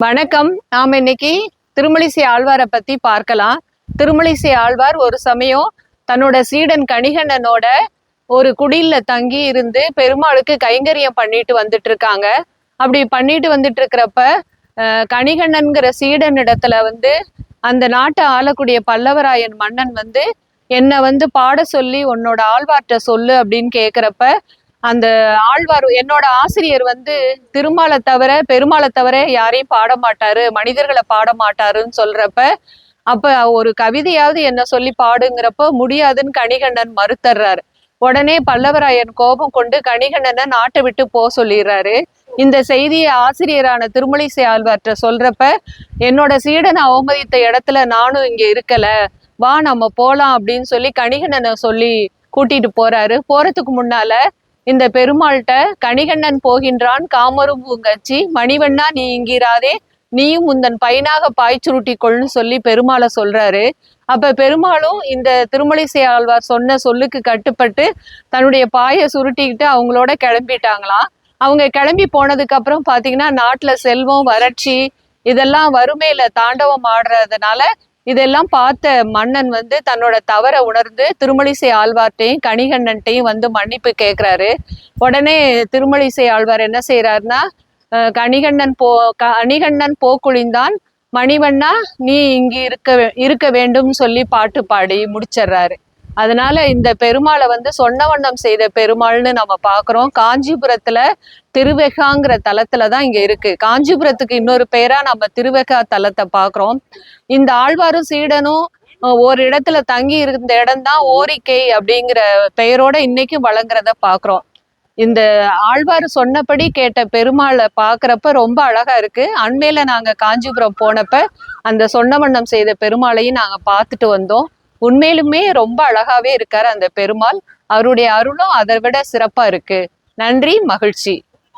வணக்கம். நாம் இன்னைக்கு திருமலிசை ஆழ்வாரை பத்தி பார்க்கலாம். திருமலிசை ஆழ்வார் ஒரு சமயம் தன்னோட சீடன் கணிகண்ணனோட ஒரு குடில்ல தங்கி இருந்து பெருமாளுக்கு கைங்கரியம் பண்ணிட்டு வந்துட்டு இருக்காங்க. அப்படி பண்ணிட்டு வந்துட்டு இருக்கிறப்ப கணிகண்ணன்கிற சீடன் இடத்துல வந்து அந்த நாட்டை ஆளக்கூடிய பல்லவராயன் மன்னன் வந்து என்னை வந்து பாட சொல்லி உன்னோட ஆழ்வார்ட்ட சொல்லு அப்படின்னு கேட்குறப்ப அந்த ஆழ்வார் என்னோட ஆசிரியர் வந்து திருமாலை தவிர பெருமாளை தவிர யாரையும் பாட மாட்டாரு மனிதர்களை பாட மாட்டாருன்னு சொல்றப்ப அப்ப ஒரு கவிதையாவது என்ன சொல்லி பாடுங்கிறப்ப முடியாதுன்னு கணிகண்ணன் மறுத்தர்றாரு. உடனே பல்லவராயன் கோபம் கொண்டு கணிகண்ணனை நாட்டை விட்டு போ சொல்லிடுறாரு. இந்த செய்தியை ஆசிரியரான திருமலிசை ஆழ்வார்ட்ட சொல்றப்ப என்னோட சீடனை அவமதித்த இடத்துல நானும் இங்க இருக்கல. வா நம்ம போலாம் அப்படின்னு சொல்லி கணிகண்ணனை சொல்லி கூட்டிட்டு போறாரு. போறதுக்கு முன்னால இந்த பெருமாள்கிட்ட கணிகண்ணன் போகின்றான் காமரும் பூங்கச்சி மணிவண்ணா நீ இங்கிறாதே நீயும் உந்தன் பையனாக பாய்ச்சுருட்டி கொள்னு சொல்லி பெருமாளை சொல்றாரு. அப்ப பெருமாளும் இந்த திருமலிசை ஆழ்வார் சொன்ன சொல்லுக்கு கட்டுப்பட்டு தன்னுடைய பாயை சுருட்டிக்கிட்டு அவங்களோட கிளம்பிட்டாங்களாம். அவங்க கிளம்பி போனதுக்கு அப்புறம் பாத்தீங்கன்னா நாட்டுல செல்வம் வறட்சி இதெல்லாம் வறுமையில தாண்டவம் ஆடுறதுனால இதெல்லாம் பார்த்த மன்னன் வந்து தன்னோட தவறை உணர்ந்து திருமலிசை ஆழ்வார்ட்டையும் கணிகண்ணன்ட்டையும் வந்து மன்னிப்பு கேட்குறாரு உடனே திருமலிசை ஆழ்வார் என்ன செய்யறாருன்னா அஹ் கணிகண்ணன் போ கணிகண்ணன் போக்குழிந்தான் மணிவண்ணா நீ இங்கு இருக்க இருக்க வேண்டும் சொல்லி பாட்டு பாடி முடிச்சிடுறாரு. அதனால இந்த பெருமாளை வந்து சொன்ன வண்ணம் செய்த பெருமாள்னு நம்ம பார்க்குறோம் காஞ்சிபுரத்துல திருவெகாங்கிற தலத்துல தான் இங்க இருக்கு. காஞ்சிபுரத்துக்கு இன்னொரு பேரா நம்ம திருவெகா தலத்தை பார்க்குறோம் இந்த ஆழ்வாரும் சீடனும் ஒரு இடத்துல தங்கி இருந்த இடம் தான் ஓரிக்கை அப்படிங்கிற பெயரோட இன்னைக்கும் வழங்குறத பார்க்குறோம் இந்த ஆழ்வார் சொன்னபடி கேட்ட பெருமாளை பார்க்குறப்ப ரொம்ப அழகா இருக்கு. அண்மையில நாங்க காஞ்சிபுரம் போனப்ப அந்த சொன்ன வண்ணம் செய்த பெருமாளையும் நாங்க பார்த்துட்டு வந்தோம். உண்மையிலுமே ரொம்ப அழகாவே இருக்காரு அந்த பெருமாள். அவருடைய அருளும் அதை விட சிறப்பா இருக்கு. நன்றி மகிழ்ச்சி.